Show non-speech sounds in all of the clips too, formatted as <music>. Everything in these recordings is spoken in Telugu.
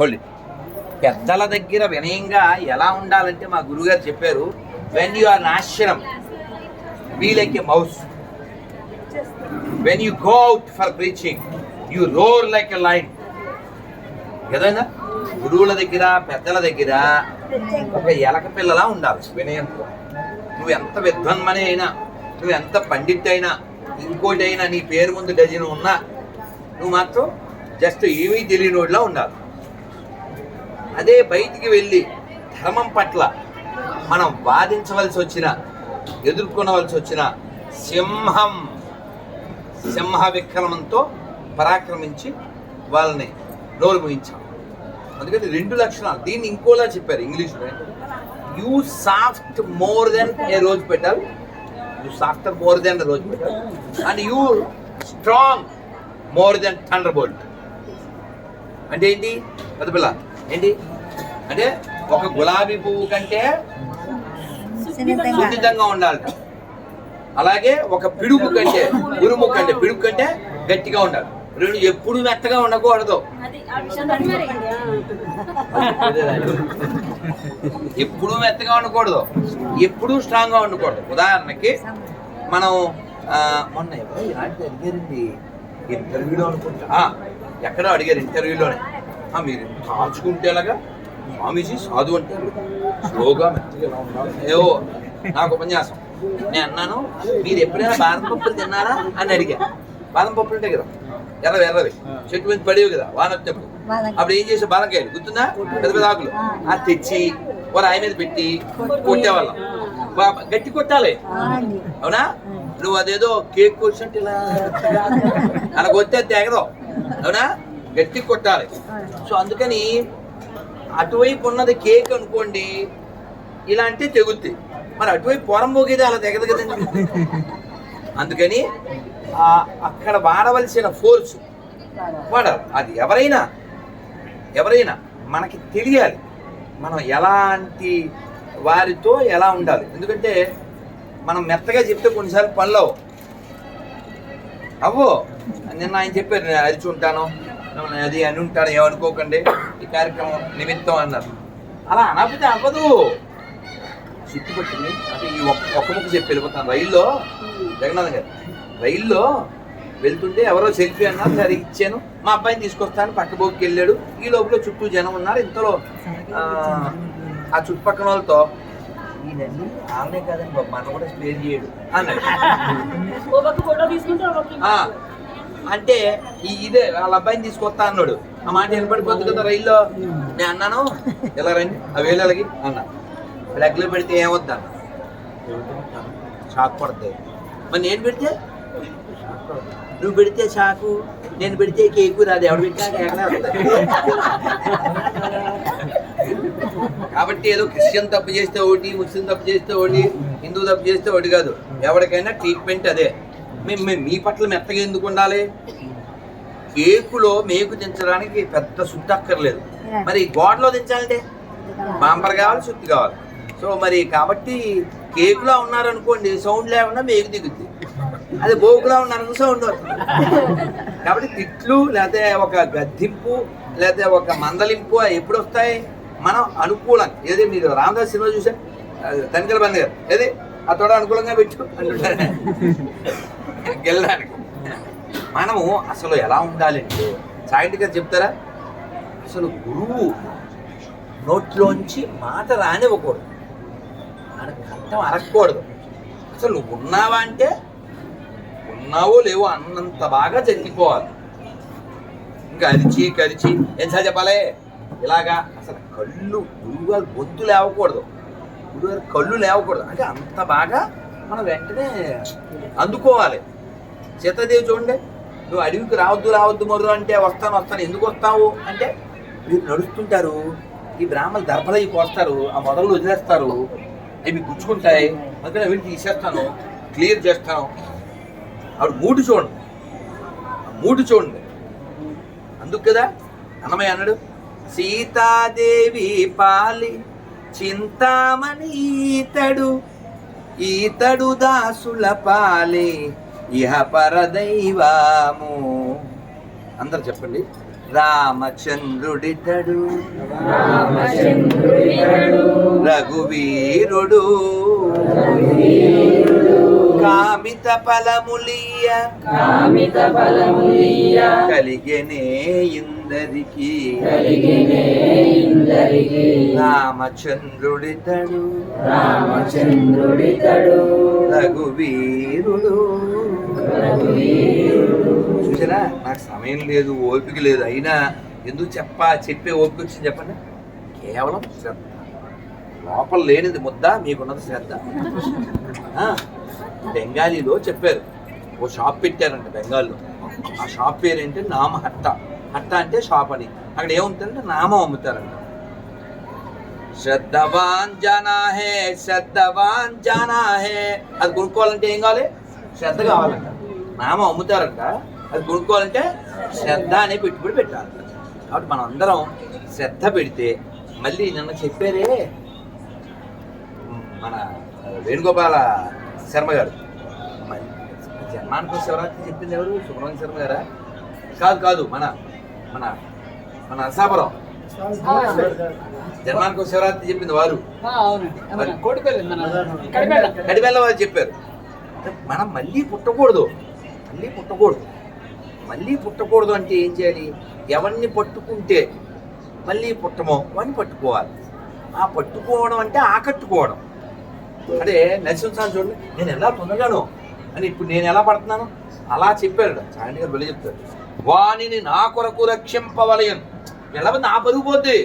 హోల్డ్ పెద్దల దగ్గర వినయంగా ఎలా ఉండాలంటే మా గురుగారు చెప్పారు when you are ashram be like a mouse when you go out for preaching you roar like a lion ఏదైనా? గురువుల దగ్గర పెద్దల దగ్గర ఒక ఎలక పిల్లలా ఉండాలి వినయంతో. నువ్వు ఎంత విద్వన్మని అయినా నువ్వు ఎంత పండిట్ అయినా ఇంకోటి అయినా నీ పేరు ముందు డజన్ ఉన్నా నువ్వు మాత్రం జస్ట్ ఏమీ తెలియనోడిలా ఉండాలి. అదే బయటికి వెళ్ళి ధర్మం పట్ల మనం వాదించవలసి వచ్చిన ఎదుర్కొనవలసి వచ్చిన సింహం సింహ విక్రమంతో పరాక్రమించి వాళ్ళని నోరు ముయించాం. అందుకని రెండు లక్షణాలు. దీన్ని ఇంకోలా చెప్పారు ఇంగ్లీష్లో. You soft more than a rose పెట్టాలి you soft more than rose పెట్టాలి and you strong more than thunderbolt అంటే ఏంటి? పెద్ద పిల్ల. ఏంటి? అంటే ఒక గులాబీ పువ్వు కంటే సున్నితంగా. ఉండాలి అలాగే ఒక పిడుగు కంటే ఉరుము కంటే పిడుగు కంటే గట్టిగా ఉండాలి. రెండు ఎప్పుడు మెత్తగా ఉండకూడదు. ఎప్పుడు మెత్తగా ఉండకూడదు. ఎప్పుడు స్ట్రాంగ్గా ఉండకూడదు. ఉదాహరణకి మనం మొన్న అడిగారండి. ఇంటర్వ్యూలో అనుకుంటా. ఎక్కడో అడిగారు ఇంటర్వ్యూలోనే. మీరు కాల్చుకుంటే ఎలాగా? స్వామీజీ సాధు అంటే స్లోగా ఉండాలి. ఏవో నాకు ఉపన్యాసం. నేను అన్నాను మీరు ఎప్పుడైనా బాదం పప్పులు తిన్నారా అని అడిగా. బాదం పప్పులు ఉంటాయి కదా ఎర్రవి ఎర్రవి. చెట్టు మీద పడేవి కదా వాన వచ్చినప్పుడు. అప్పుడు ఏం చేసే బాలంకాయలు గుర్తుందా? పెద్ద పెద్ద ఆకులు. అది తెచ్చి ఒక రాయి మీద పెట్టి కొట్టేవాళ్ళం. గట్టి కొట్టాలి. అవునా? నువ్వు అదేదో కేక్ కొట్టినట్టు ఇలా అలా కొడితే అది తెగదు. అవునా? గట్టి కొట్టాలి. సో అందుకని అటువైపు ఉన్నది కేక్ అనుకోండి ఇలా అంటే తెగుద్ది. మరి అటువైపు పొరం పోగేది అలా తెగదు కదండి. అందుకని అక్కడ వాడవలసిన ఫోర్స్ వాడాలి. అది ఎవరైనా ఎవరైనా మనకి తెలియాలి. మనం ఎలాంటి వారితో ఎలా ఉండాలి. ఎందుకంటే మనం మెత్తగా చెప్తే కొన్నిసార్లు పనులు అవ్వవు. అవ్వో నిన్న ఆయన చెప్పారు నేను అరిచి ఉంటాను. అది అని ఉంటాను ఏమనుకోకండి. ఈ కార్యక్రమం నిమిత్తం అన్నారు. అలా అనకపోతే అవ్వదు. చుట్టుపట్టింది అంటే ఈ ఒక్క ఒక్క ముక్క చెప్పి వెళ్ళిపోతాను. రైల్లో జగన్నాథ్ గారు రైల్లో వెళ్తుంటే ఎవరో సెల్ఫీ అన్నారు. సరే ఇచ్చాను. మా అబ్బాయిని తీసుకొస్తాను. పక్క బోక్కి వెళ్ళాడు. ఈ లోపల చుట్టూ జనం ఉన్నారు. ఇంతలో ఆ, చుట్టుపక్కల వాళ్ళతో ఈయనండి ఆమె కాదండి బాబు. మన కూడా స్పేర్ చేయడు అన్నాడు. అంటే ఈ ఇదే వాళ్ళ అబ్బాయిని తీసుకొస్తా అన్నాడు. ఆ మాట వినపడిపోద్ది కదా రైల్లో? నేను అన్నాను ఇలా రండి ఆ వేలకి అన్నా. లెక్కలు పెడితే ఏమొద్దా షాక్ పడుతుంది మరి నేను పెడితే? నువ్వు పెడితే షాకు నేను పెడితే కేకు రాదు ఎవడు పెట్టినా కాబట్టి ఏదో క్రిస్టియన్ తప్పు చేస్తే ఒకటి ముస్లిం తప్పు చేస్తే ఒకటి హిందూ తప్పు చేస్తే ఒకటి కాదు. ఎవరికైనా ట్రీట్మెంట్ అదే. మేము మీ పట్ల మెత్తగా ఎందుకు ఉండాలి? కేకులో మేకు దించడానికి పెద్ద సుత్తి అక్కర్లేదు. మరి గోడలో దించాలంటే? బాంబర్ కావాలి సుత్తి కావాలి. సో మరి కాబట్టి కేకులా ఉన్నారనుకోండి సౌండ్ లేకుండా మేకు దిగుద్ది. అది బోకులా ఉన్నారనుకో సౌండ్ వస్తుంది. <laughs> కాబట్టి తిట్లు లేకపోతే ఒక గద్దింపు లేకపోతే ఒక మందలింపు ఎప్పుడు వస్తాయి? మనం అనుకూలంగా ఏది మీరు రామదాస్ సినిమా చూసా తనికల బంద్ గారు. ఏది? అతడు అనుకూలంగా పెట్టు అంటుంటారు. గెలడానికి. మనము అసలు ఎలా ఉండాలంటే సాయంత్రి గారు చెప్తారా? అసలు గురువు నోట్లోంచి మాట రానివ్వకూడదు. ఆయన కంఠం అరగకూడదు. అసలు నువ్వు ఉన్నావా అంటే ఉన్నావో లేవో అన్నంత బాగా చచ్చిపోవాలి ఇంకా అరిచి కరిచి ఏం సార్ చెప్పాలి? ఇలాగా అసలు కళ్ళు గురువుగారు గొంతు లేవకూడదు. గురువుగారు కళ్ళు లేవకూడదు. అంటే అంత బాగా మనం వెంటనే అందుకోవాలి. సీతాదేవి చూడండి నువ్వు అడవికి రావద్దు రావద్దు మొదలు అంటే వస్తాను వస్తాను. ఎందుకు వస్తావు? అంటే మీరు నడుస్తుంటారు ఈ బ్రాహ్మణులు దర్భలయ్యి కోస్తారు ఆ మొదలు వదిలేస్తారు. అవి గుచ్చుకుంటాయి. అందుకని వీటిని తీసేస్తాను క్లియర్ చేస్తాను. ఆవిడ మూడు చూడండి. మూడు చూడండి. అందుకు కదా అన్నమయ్య అన్నాడు సీతాదేవి పాలి చింతామణి ఈతడు ఈతడు దాసుల పాలి ఇహ పరదైవాము. అందరు చెప్పండి. రామచంద్రుడితడు రఘువీరుడు కామిత ఫలములియ కలిగెనే ఇందరికి ఇందరికి రామచంద్రుడితడు. రామచంద్రుడితడు. రఘువీరుడు. చూసారా? నాకు సమయం లేదు ఓపిక లేదు. అయినా ఎందుకు చెప్పా? చెప్పే ఓపిక వచ్చింది చెప్పండి. కేవలం శ్రద్ధ. లోపల లేనిది ముద్ద మీకున్నది శ్రద్ధ. బెంగాలీలో చెప్పారు. ఓ షాప్ పెట్టారంట బెంగాల్లో. ఆ షాప్ పేరు ఏంటి అట్ట హట్ట అంటే షాప్ అని. అక్కడ ఏముంటుందంటే నామం అమ్ముతారంట. శ్రద్ధవాన్ జానా హే శ్రద్ధవాన్ జానా హే అది కొనుక్కోవాలంటే ఏం కావాలి? శ్రద్ధ కావాలంట. నామం అమ్ముతారంట. అది కొనుక్కోవాలంటే శ్రద్ధ అనే పెట్టుబడి పెట్టాలి. కాబట్టి మనం అందరం శ్రద్ధ పెడితే మళ్ళీ నిన్న చెప్పారే మన వేణుగోపాల శర్మ గారు. జన్మానికి శివరాత్రి చెప్పింది ఎవరు? సుబ్రహ్మణ్య శర్మ గారా? కాదు కాదు మన మన మన నరసాపురం జన్మానికి శివరాత్రి చెప్పింది వారు. కడిబెల్ల వారు చెప్పారు. మనం మళ్ళీ పుట్టకూడదు. మళ్ళీ పుట్టకూడదు. మళ్ళీ పుట్టకూడదు అంటే ఏం చేయాలి? ఎవరిని పట్టుకుంటే మళ్ళీ పుట్టమో వాడిని పట్టుకోవాలి. ఆ పట్టుకోవడం అంటే ఆకట్టుకోవడం. అదే నరసింహస్వామి చూడండి నేను ఎలా పొందగాను అని ఇప్పుడు నేను ఎలా పడుతున్నాను? అలా చెప్పారు. చాండి గారు వెళ్ళి చెప్తారు. వాణిని నా కొరకు రక్షింపవలయను. ఎలా నా పరుగు పోద్ది.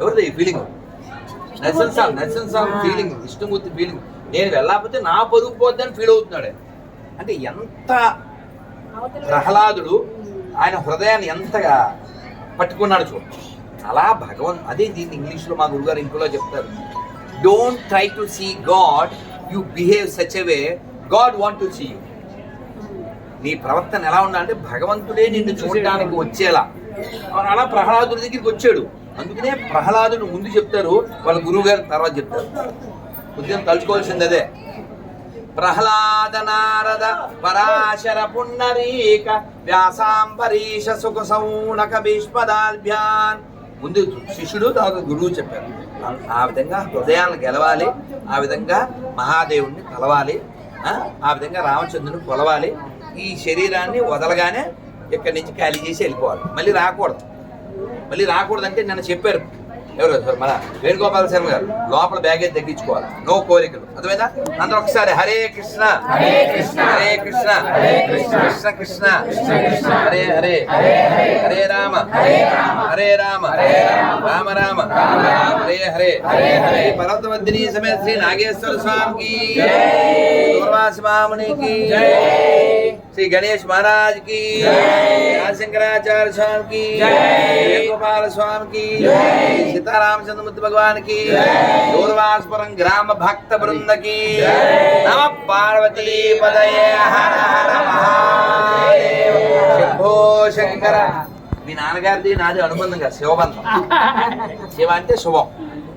ఎవరిది? ఈ feeling Narasimhaswamy Narasimhaswamy feeling Vishnumurthy feeling నేను వెళ్ళకపోతే నా పరుగు పోద్దని ఫీల్ అవుతున్నాడు. అంటే ఎంత ప్రహ్లాదుడు ఆయన హృదయాన్ని ఎంతగా పట్టుకున్నాడు చూడు. అలా భగవన్ అదే దీన్ని ఇంగ్లీష్లో మా గురుగారు ఇంట్లో చెప్తారు. Don't try to see God you behave such way God want to see you నీ ప్రవర్తన ఎలా ఉండాలంటే భగవంతుడే నిన్ను చూడడానికి వచ్చేలా. అలా ప్రహ్లాదుడి దగ్గరికి వచ్చాడు. అందుకనే ప్రహ్లాదుడు ముందు చెప్తారు వాళ్ళ గురువు గారు తర్వాత చెప్తారు. ఉద్యమం తలుచుకోవాల్సింది అదే. ప్రహ్లాద నారద పరాశర పుండరీక వ్యాసాంబరీష సుఖ సౌనక భీష్మదాల్భ్యాన్ ముందు శిష్యుడు తర్వాత గురువు చెప్పారు. ఆ- విధంగా హృదయాలను గెలవాలి ఆ విధంగా మహాదేవుణ్ణి కలవాలి? ఆ విధంగా రామచంద్రుని కొలవాలి ఈ శరీరాన్ని వదలగానే ఇక్కడి నుంచి ఖాళీ చేసి వెళ్ళిపోవాలి. మళ్ళీ రాకూడదు. మళ్ళీ రాకూడదంటే నన్ను చెప్పారు. ఎవరు? మన వేణుగోపాల శర్మ గారు. లోపల బ్యాగేజ్ తగ్గించుకోవాలి నో కోరికలు. అర్థమైందా? అందరూ ఒకసారి హరే కృష్ణ. హరే కృష్ణ. హరే కృష్ణ. కృష్ణ. కృష్ణ హరే హరే. హరే రామ. హరే రామ. హరే రామ. హరే రామ. హరే హరే. హరే పర్వతవర్ధిని సమేత శ్రీ నాగేశ్వర స్వామికి. దూర్వాసి మామునికి శ్రీ గణేష్ మహారాజ్కి శంకరాచార్య స్వామి కి వేణుగోపాల స్వామి కి సీతారామచంద్రమూర్తి భగవాన్కి దూర్వాస్పురం గ్రామ భక్త బృందకి నమ పార్వతీ పదయే హర హర మహాదేవ. శంభో శంకర. మీ నాన్నగారిది నాది అనుబంధం కదా శివబంధం. శివ అంటే శుభం.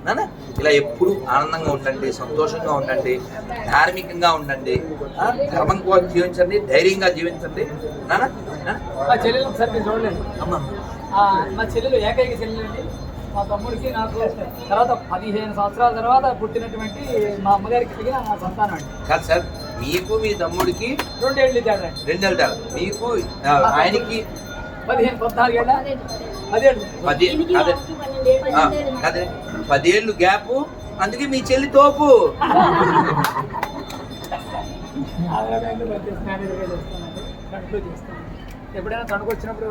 నాన్న ఇలా ఎప్పుడు ఆనందంగా ఉండండి సంతోషంగా ఉండండి ధార్మికంగా ఉండండి ధర్మం కోసం జీవించండి ధైర్యంగా జీవించండి? మా చెల్లెలు ఒకసారి మీరు అమ్మ. మా చెల్లెలు ఏకైక చెల్లెలు అండి. మా తమ్ముడికి నాకు తర్వాత పదిహేను సంవత్సరాల తర్వాత పుట్టినటువంటి మా అమ్మగారికి కలిగిన నా సంతానం అండి. కాదు సార్ మీకు మీ తమ్ముడికి రెండేళ్ళు తేడా అండి. రెండు వెళ్తారు మీకు ఆయనకి పదిహేను పద్నాలుగేళ్ళ? పదేళ్ళు పది అదే. అదే. పదేళ్ళు గ్యాప్ అందుకే మీ చెల్లి తోపు. ఎప్పుడైనా తణుకు వచ్చినప్పుడు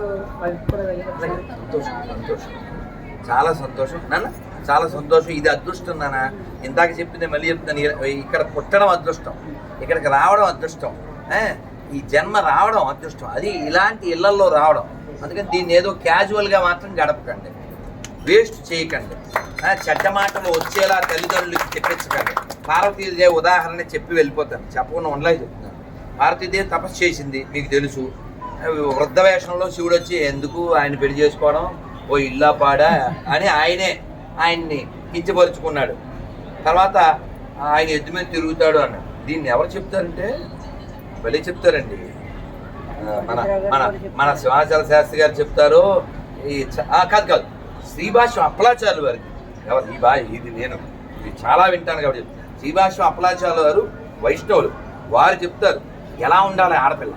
సంతోషం సంతోషం. చాలా సంతోషం. నాన్న చాలా సంతోషం. ఇది అదృష్టం నాన్న. ఇందాక చెప్పింది మళ్ళీ చెప్తాను ఇక్కడ పుట్టడం అదృష్టం. ఇక్కడికి రావడం అదృష్టం? ఈ జన్మ రావడం అదృష్టం. అది ఇలాంటి ఇళ్ళలో రావడం. అందుకని దీన్ని ఏదో క్యాజువల్గా మాత్రం గడపకండి. వేస్ట్ చేయకండి. చెడ్డ మాటలు వచ్చేలా తల్లిదండ్రులకి చెప్పించకండి పార్వతీదేవి ఉదాహరణ చెప్పి వెళ్ళిపోతాను. చెప్పకుండా ఉండలే చెప్తున్నాను. పార్వతీదేవి తపస్సు చేసింది మీకు తెలుసు. వృద్ధ వేషంలో శివుడు వచ్చి ఎందుకు ఆయన పెళ్ళి చేసుకోవడం? ఓ ఇల్లా పాడా? అని ఆయనే ఆయన్ని కించపరుచుకున్నాడు. తర్వాత ఆయన ఎద్దు మీద తిరుగుతాడు అన్నాడు. దీన్ని ఎవరు చెప్తారంటే? భలే చెప్తారండి. మన మన మన శివాచార్య శాస్త్రి గారు చెప్తారు. ఈ కాదు కాదు. శ్రీభాష్యం అప్పలాచార్యులు వారికి. ఎవరు ఈ బా ఇది నేను ఇది చాలా వింటాను కాబట్టి శ్రీభాష్యం అప్పలాచార్యులు వారు వైష్ణవులు. వారు చెప్తారు ఎలా ఉండాలి ఆడపిల్ల?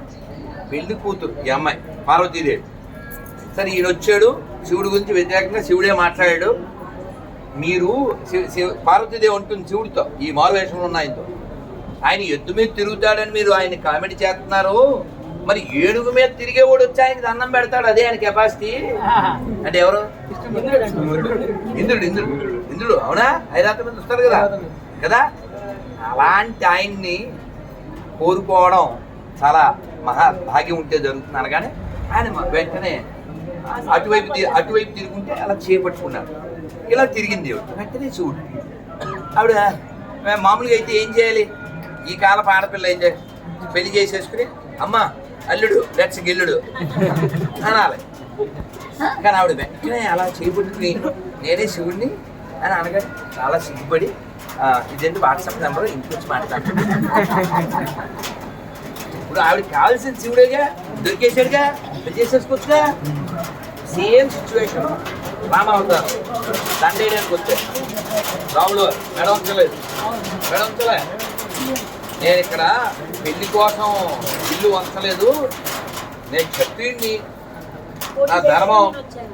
పెళ్ళి కూతురు ఈ అమ్మాయి పార్వతీదేవి. సరే ఈయన వచ్చాడు శివుడి గురించి వ్యతిరేకంగా శివుడే మాట్లాడాడు. మీరు శివ- శివ- పార్వతీదేవి ఉంటుంది శివుడితో ఈ మారు వేషంలో ఉన్న ఆయనతో. ఆయన ఎద్దు మీద తిరుగుతాడని మీరు ఆయన కామెడీ చేస్తున్నారు. మరి ఏడుగు మీద తిరిగేవాడు వచ్చి ఆయనకి దండం పెడతాడు అదే ఆయన కెపాసిటీ అంటే ఎవరు? ఇంద్రుడు ఇంద్రుడు ఇంద్రుడు అవునా? ఐరాత్రి మీద వస్తారు కదా. కదా? అలాంటి ఆయన్ని కోరుకోవడం చాలా మహా భాగ్యం ఉంటే జరుగుతుంది అనగానే ఆయన వెంటనే అటువైపు అటువైపు తిరుగుంటే అలా చేపట్టుకున్నాడు. ఇలా తిరిగింది వెంటనే చూడు. ఆవిడ "మేము మామూలుగా అయితే ఏం చేయాలి? ఈ కాలపు ఆడపిల్ల ఏం చేయాలి పెళ్ళి చేసేసుకుని అమ్మ అల్లుడు లెట్స్ గిల్లుడు. అనాలి. కానీ ఆవిడ వెంటనే అలా చేపట్టుకుని నేనే శివుడిని అని అనగా చాలా సిగ్గుపడి "ఆ, ఇదేంటి వాట్సాప్ నెంబర్? ఇంటికి వచ్చి మాట్లాడు ఇప్పుడు ఆవిడ కావాల్సిన శివుడేగా దొరికేశాడుగా చేసేసుకోవచ్చుగా. Same situation. రామావతారం దండేయడానికి వచ్చాడు. రాముడు వారు, మెడ ఉంచలేదు మెడ నేను ఇక్కడ పెళ్ళి కోసం ఇల్లు వంచలేదు. నేను చెప్పింది నా ధర్మం.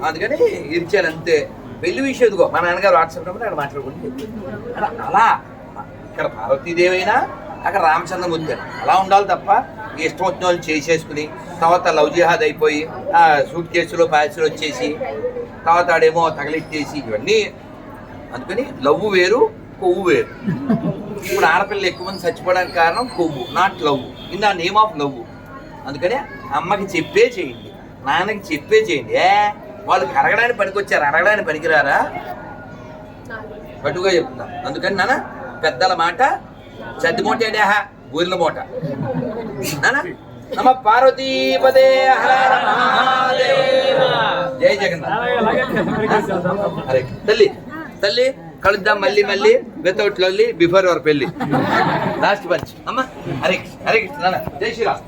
అందుకని ఇచ్చాను అంతే. పెళ్ళి విషయం ఇదిగో మా నాన్నగారు వాట్సాప్ నెంబర్ అక్కడ మాట్లాడుకుంటే అలా అలా. ఇక్కడ పార్వతీదేవి అయినా అక్కడ రామచంద్రమూర్తి అని. అలా ఉండాలి తప్ప ఇష్టం వచ్చిన వాళ్ళు చేసేసుకుని తర్వాత లవ్ జిహాద్ అయిపోయి సూట్ కేసులో ప్యాసులు వచ్చేసి తర్వాత ఆడేమో తగలెట్టేసి ఇవన్నీ. అందుకని లవ్ వేరు కొవ్వు వేరు. ఇప్పుడు ఆడపిల్లలు ఎక్కువ మంది చచ్చిపోవడానికి కారణం కొవ్వు not love in the name of love అందుకని అమ్మకి చెప్పే చేయండి నాన్నకి చెప్పే చేయండి. ఏ వాళ్ళు కరగడానికి పనికొచ్చారు అరగడానికి పనికిరారా? పట్టుగా చెప్తున్నా. అందుకని నాన్న పెద్దల మాట చద్ది మూట డేహ ఊర్ల మూట. నాన్న నమ పార్వతీపదే జై జగన్నాథ్. తల్లి తల్లి. కలుద్దాం మళ్ళీ మళ్ళీ. వితౌట్ లొల్లి బిఫోర్ అవర్ పెళ్ళి లాస్ట్ పంచ్ అమ్మా హరే హరే కృష్ణ జై శ్రీరామ్.